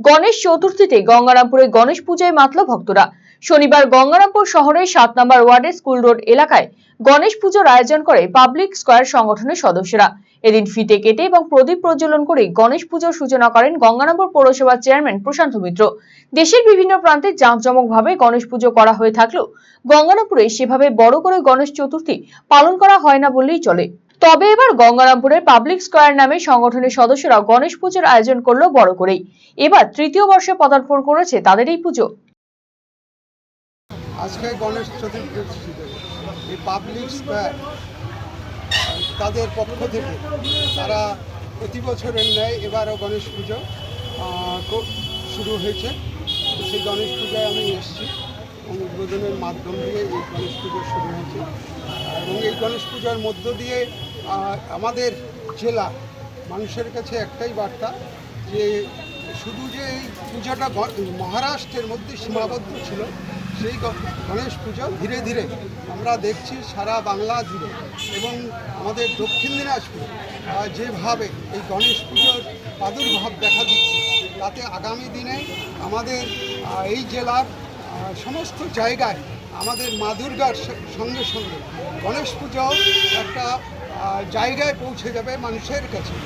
গণেশ চতুর্থীতে গঙ্গারামপুরে গণেশ পূজায় মাতল ভক্তরা। শনিবার গঙ্গারামপুর শহরের সাত নম্বর ওয়ার্ডের স্কুল রোড এলাকায় গণেশ পুজোর আয়োজন করে পাবলিক স্কয়ার সংগঠনের সদস্যরা। এদিন ফিতে কেটে এবং প্রদীপ প্রজ্বলন করে গণেশ পুজোর সূচনা করেন গঙ্গারামপুর পৌরসভার চেয়ারম্যান প্রশান্ত মিত্র। দেশের বিভিন্ন প্রান্তে জাঁকজমকভাবে গণেশ পুজো করা হয়ে থাকলেও গঙ্গারামপুরে সেভাবে বড় করে গণেশ চতুর্থী পালন করা হয় না বললেই চলে। তবে এবার গঙ্গারামপুরের পাবলিক স্কয়ার নামে সংগঠনের সদস্যরা গণেশ পুজোর আয়োজন করল বড় করেই। এবার তৃতীয় বর্ষে পদার্পণ করেছে তাদের এই পুজো। আজকে গণেশ এই পাবলিক তাদের পক্ষ থেকে তারা প্রতি বছরের ন্যায় এবারও গণেশ পুজো শুরু হয়েছে। সেই গণেশ পূজায় আমি এসেছি। উদ্বোধনের মাধ্যম দিয়ে এই গণেশ পুজো শুরু হয়েছে। এবং এই গণেশ পূজার মধ্য দিয়ে আমাদের জেলা মানুষের কাছে একটাই বার্তা যে শুধু যে এই পূজাটা মহারাষ্ট্রের মধ্যে সীমাবদ্ধ ছিল, সেই গণেশ পুজো ধীরে ধীরে আমরা দেখছি সারা বাংলা জুড়ে এবং আমাদের দক্ষিণ দিনাজপুর যেভাবে এই গণেশ পুজোর প্রাদুর্ভাব দেখা দিচ্ছে, তাতে আগামী দিনে আমাদের এই জেলার সমস্ত জায়গায় আমাদের মা দুর্গার সঙ্গে সঙ্গে গণেশ পুজো একটা জায়গায় পৌঁছে যাবে মানুষের কাছে।